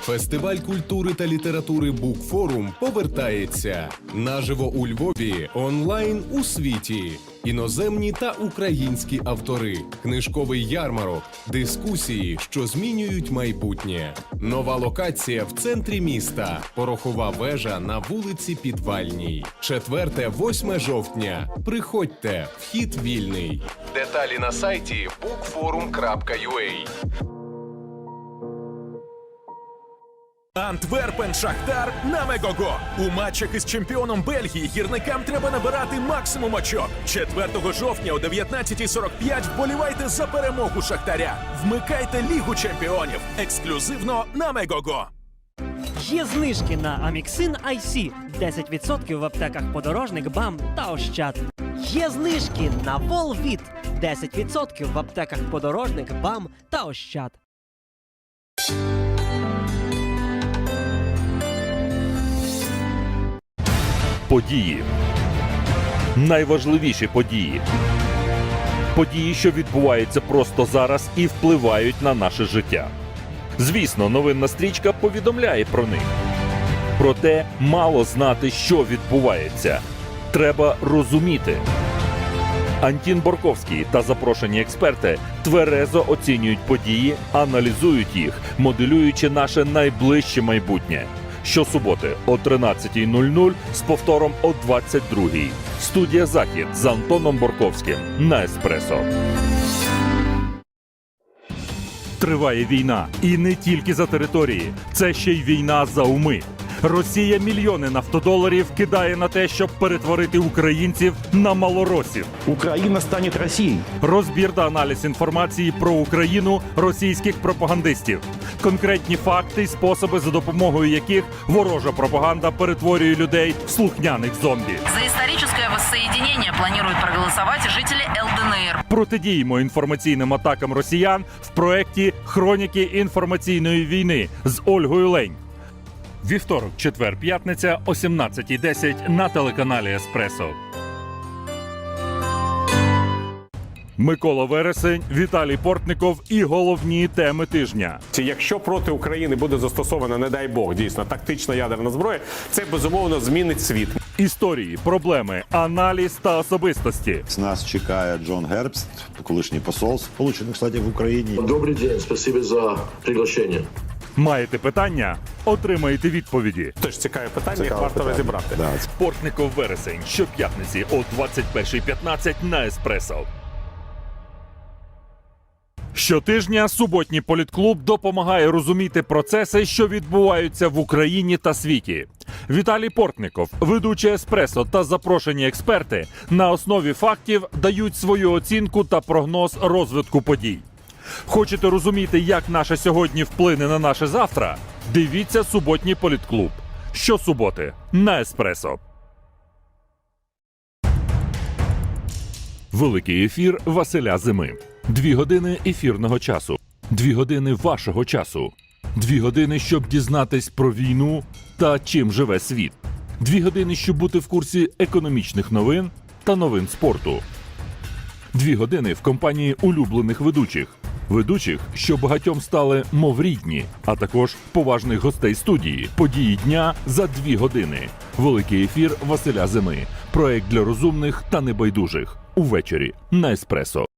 Фестиваль культури та літератури Букфорум повертається наживо у Львові, онлайн у світі. Іноземні та українські автори, книжковий ярмарок, дискусії, що змінюють майбутнє. Нова локація в центрі міста. Порохова вежа на вулиці Підвальній. 4-8 жовтня. Приходьте, вхід вільний. Деталі на сайті bookforum.ua Антверпен Шахтар на Мегого. У матчах із чемпіоном Бельгії гірникам треба набирати максимум очок. 4 жовтня о 19.45 вболівайте за перемогу Шахтаря. Вмикайте Лігу чемпіонів ексклюзивно на Мегого. Є знижки на Аміксин IC 10% в аптеках подорожник, БАМ та Ощад. Є знижки на Волвіт 10% в аптеках подорожник, БАМ та Ощад. Події. Найважливіші події. Події, що відбуваються просто зараз і впливають на наше життя. Звісно, новинна стрічка повідомляє про них. Проте мало знати, що відбувається. Треба розуміти. Антін Борковський та запрошені експерти тверезо оцінюють події, аналізують їх, моделюючи наше найближче майбутнє. Щосуботи о 13.00 з повтором о 22.00. Студія Захід з Антоном Борковським на Еспресо. Триває війна, і не тільки за території. Це ще й війна за уми. Росія мільйони нафтодоларів кидає на те, щоб перетворити українців на малоросів. Украина станет Россией. Розбір та аналіз інформації про Україну російських пропагандистів, конкретні факти і способи, за допомогою яких ворожа пропаганда перетворює людей в слухняних зомбі. За историческое воссоединение планируют проголосовать жители ЛДНР. Протидіємо інформаційним атакам росіян в проєкті Хроніки інформаційної війни з Ольгою Лень. Вівторок, четвер, п'ятниця о 17.10 на телеканалі Еспресо. Микола Вересень, Віталій Портников і головні теми тижня. Якщо проти України буде застосована, не дай Бог, дійсно тактична ядерна зброя, це безумовно змінить світ. Історії, проблеми, аналіз та особистості. Нас чекає Джон Гербст, колишній посол Сполучених Штатів в Україні. Добрый день, спасибо за приглашение. Маєте питання? Отримаєте відповіді. Тож цікаве питання, їх Цікаве варто питання. розібрати. Да. Портников вересень щоп'ятниці о 21.15 на Еспресо. Щотижня суботній політклуб допомагає розуміти процеси, що відбуваються в Україні та світі. Віталій Портников, ведучий еспресо та запрошені експерти на основі фактів дають свою оцінку та прогноз розвитку подій. Хочете розуміти, як наше сьогодні вплине на наше завтра? Дивіться суботній політклуб. Щосуботи на еспресо. Великий ефір Василя Зими. Дві години ефірного часу. Дві години вашого часу. Дві години, щоб дізнатись про війну та чим живе світ. Дві години, щоб бути в курсі економічних новин та новин спорту. Дві години в компанії улюблених ведучих. Ведучих, що багатьом стали мов рідні, а також поважних гостей студії. Події дня за дві години. Великий ефір Василя Зими. Проект для розумних та небайдужих. Увечері на еспресо.